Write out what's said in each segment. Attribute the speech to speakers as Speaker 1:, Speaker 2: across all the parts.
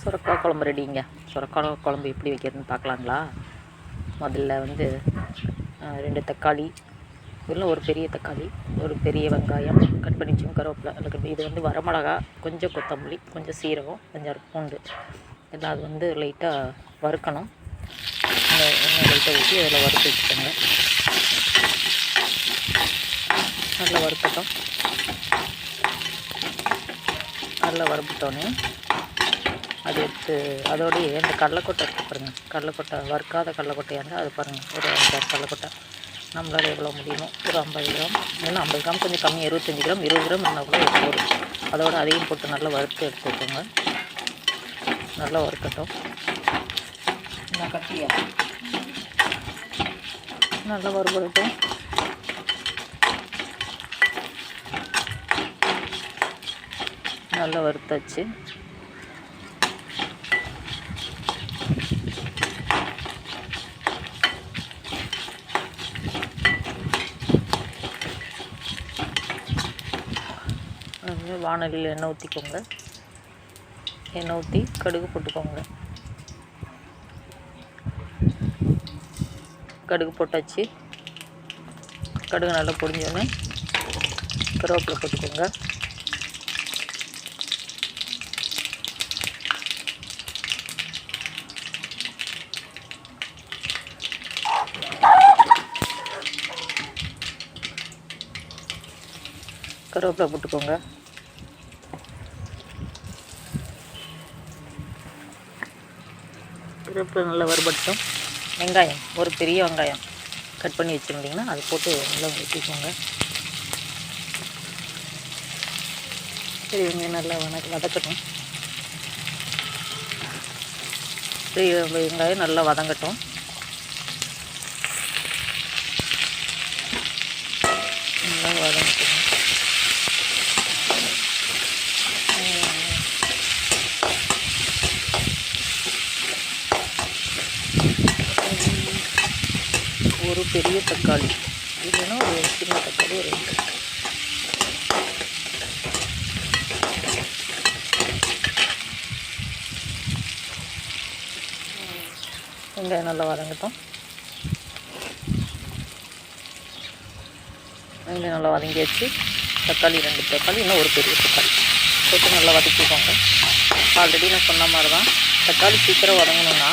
Speaker 1: சுரக்காய் குழம்பு ரெடிங்க சுரக்காய் குழம்பு எப்படி வைக்கிறதுன்னு பார்க்கலாங்களா? முதல்ல வந்து ரெண்டு தக்காளி. இல்லை ஒரு பெரிய தக்காளி ஒரு பெரிய வெங்காயம் கட் பண்ணி வச்சோம் கருவேப்பிலை. இது வந்து வரமிளகா கொஞ்சம் கொத்தமல்லி கொஞ்சம் சீரகம் கொஞ்சம் பூண்டு. எல்லாம் அது வந்து லைட்டாக வறுக்கணும். எண்ணெய் லைட்டாக ஊற்றி அதில் வறுத்து வச்சுக்கோங்க. நல்லா வறுக்கட்டும் நல்லா வறுத்துட்டோன்னே அது எடுத்து அதோடய இந்த கடலைக்கொட்டை இருக்குது பாருங்கள் கடலைக்கொட்டை வறுக்காத கடலைக்கொட்டையாக இருந்தால் அது பாருங்கள் ஒரு அஞ்சாறு கடலைக்கொட்டை நம்மளால் எவ்வளோ முடியுமோ ஒரு ஐம்பது கிராம் இல்லைன்னா ஐம்பது கிராம் கொஞ்சம் கம்மி இருபத்தஞ்சி கிராம் இருபது கிராம் இருந்தால் கூட போதும். அதோட அதையும் போட்டு நல்லா வறுத்து எடுத்து வச்சுக்கோங்க. நல்லா வறுக்கட்டும். நான் கட்டியா? நல்லா வறுபடட்டும் நல்லா வறுத்தாச்சு. கொஞ்சம் வானலியில் எண்ணெய் ஊற்றிக்கோங்க. எண்ணெய் ஊற்றி கடுகு போட்டுக்கோங்க. கடுகு போட்டாச்சு. கடுகு நல்லா பொடிஞ்சோடனே கருவேப்பிலை போட்டுக்கோங்க. கருவேப்பிலை போட்டுக்கோங்க. சிறப்பு நல்லா வறுபட்டோம் வெங்காயம் ஒரு பெரிய வெங்காயம் கட் பண்ணி வச்சுருந்தீங்கன்னா அதை போட்டு நல்லா ஊற்றிக்கோங்க சரி வெங்காயம் நல்லா வதக்க வதக்கட்டும். பெரிய வெங்காயம் நல்லா வதங்கட்டும் நல்லா வதங்கட்டும் ஒரு பெரிய தக்காளி. இல்லைன்னா ஒரு சின்ன தக்காளி ஒரு ரெண்டு வெங்காயம் நல்லா வதங்கட்டும். வெங்காயம் நல்லா வதங்கியாச்சு. தக்காளி ரெண்டு தக்காளி இன்னும் ஒரு பெரிய தக்காளி. போட்டு நல்லா வதக்கிக்கோங்க. ஆல்ரெடி நான் சொன்ன மாதிரி தான் தக்காளி சீக்கிரம் வதங்கணும்னா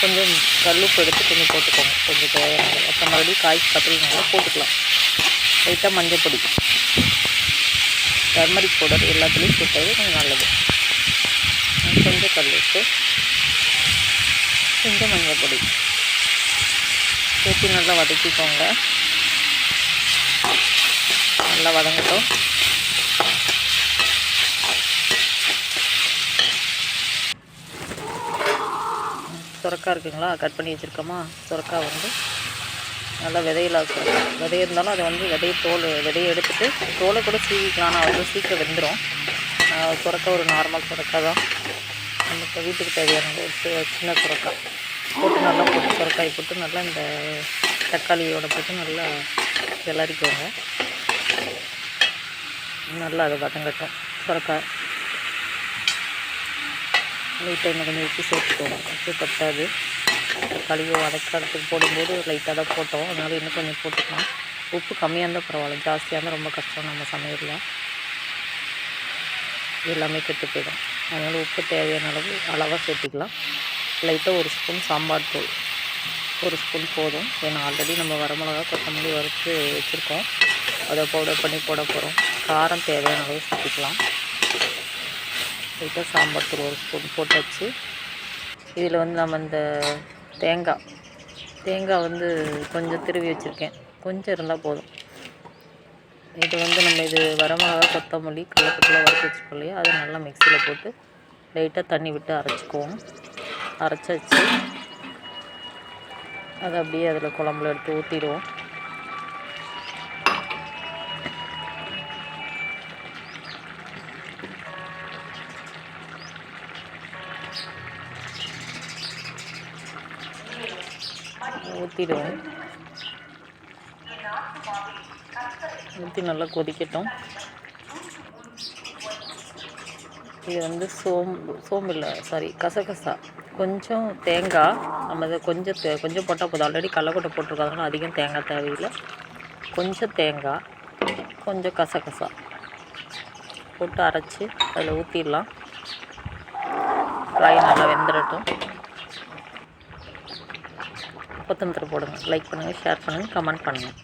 Speaker 1: கொஞ்சம் கல்லுப்பு எடுத்து கொஞ்சம் போட்டுக்கோங்க. கொஞ்சம் தேவையான அப்புறம் மறுபடியும் காய் நல்லா போட்டுக்கலாம். லைட்டாக மஞ்சள் பொடி. டர்மரிக் பவுடர் எல்லாத்துலேயும் போட்டது கொஞ்சம் நல்லது. கொஞ்சம் கல் உப்பு கொஞ்சம் மஞ்சள் பொடி. சேர்த்து நல்லா வதக்கிக்கோங்க. நல்லா வதங்கட்டும். சுரக்கா இருக்குங்களா? கட் பண்ணி வச்சுருக்கோமா? சுரக்கா வந்து நல்லா விதையில சுரக்காய் விதை இருந்தாலும் அதை வந்து விதைய தோல் விதையை எடுத்துட்டு தோலை கூட சீவிக்கலாம். ஆனால் வந்து சீக்கிரம் வெந்துடும் சுரக்கா ஒரு நார்மல் சுரக்கா தான். நமக்கு வீட்டுக்கு தேவையான ஒரு சின்ன சுரக்கா. போட்டு நல்லா போட்டு சுரக்காய் போட்டு நல்லா இந்த தக்காளியோட போட்டு நல்லா கிளறிக்கோங்க. நல்லா அதை வதங்கட்டும். சுரக்காய் லைட்டாக இன்னும் கொஞ்சம் உப்பு சேர்த்துக்கோங்க. உப்பு பட்டாது தக்காளியை வதக்கிறதுக்கு போடும்போது லைட்டாக தான் போட்டோம். அதனால் இன்னும் கொஞ்சம் போட்டுக்கலாம் உப்பு கம்மியாக இருந்தால் பரவாயில்ல. ஜாஸ்தியாக இருந்தால் ரொம்ப கஷ்டம் நம்ம சமையலில். எல்லாமே கெட்டு போயிடும். அதனால் உப்பு தேவையான அளவு அளவாக சேர்த்துக்கலாம். லைட்டாக ஒரு ஸ்பூன் சாம்பார் தூள். ஒரு ஸ்பூன் போதும். ஏன்னா ஆல்ரெடி நம்ம வரமிளகா கொத்தமல்லி வறுத்து வச்சுருக்கோம். அதை பவுடர் பண்ணி போட போகிறோம் காரம் தேவையான அளவு சேர்த்துக்கலாம். லைட்டாக சாம்பார் தூள் ஒரு ஸ்பூன் போட்டாச்சு. இதில் வந்து நம்ம இந்த தேங்காய் தேங்காய் வந்து கொஞ்சம் திருவி வச்சுருக்கேன். கொஞ்சம் இருந்தால் போதும். இது வந்து நம்ம இது வரமிளகா கொத்தமல்லி கடலப்பட்டில் வறுத்து வச்சுருக்கோம் இல்லையா? அதை நல்லா மிக்சியில் போட்டு லைட்டாக தண்ணி விட்டு அரைச்சிக்குவோம். அரைச்சாச்சு. அதை அப்படியே அதில் குழம்புல எடுத்து ஊற்றிடுவோம் ஊற்றிடுவோம் ஊற்றி நல்லா கொதிக்கட்டும். இது வந்து சோம்பு சோம்பு இல்லை சாரி கசகசா. கொஞ்சம் தேங்காய் நம்ம இதை கொஞ்சம் தே கொஞ்சம் போட்டால் போதும். ஆல்ரெடி கடலக்கொட்டை போட்டிருக்காங்க அதிகம் தேங்காய் தேவையில்லை. கொஞ்சம் தேங்காய் கொஞ்சம் கசகசா. போட்டு அரைச்சி அதில் ஊற்றிடலாம் காய் நல்லா வெந்துடட்டும். கொத்தமல்லி போடுங்க. லைக் பண்ணுங்கள் ஷேர் பண்ணுங்கள் கமெண்ட் பண்ணுங்கள்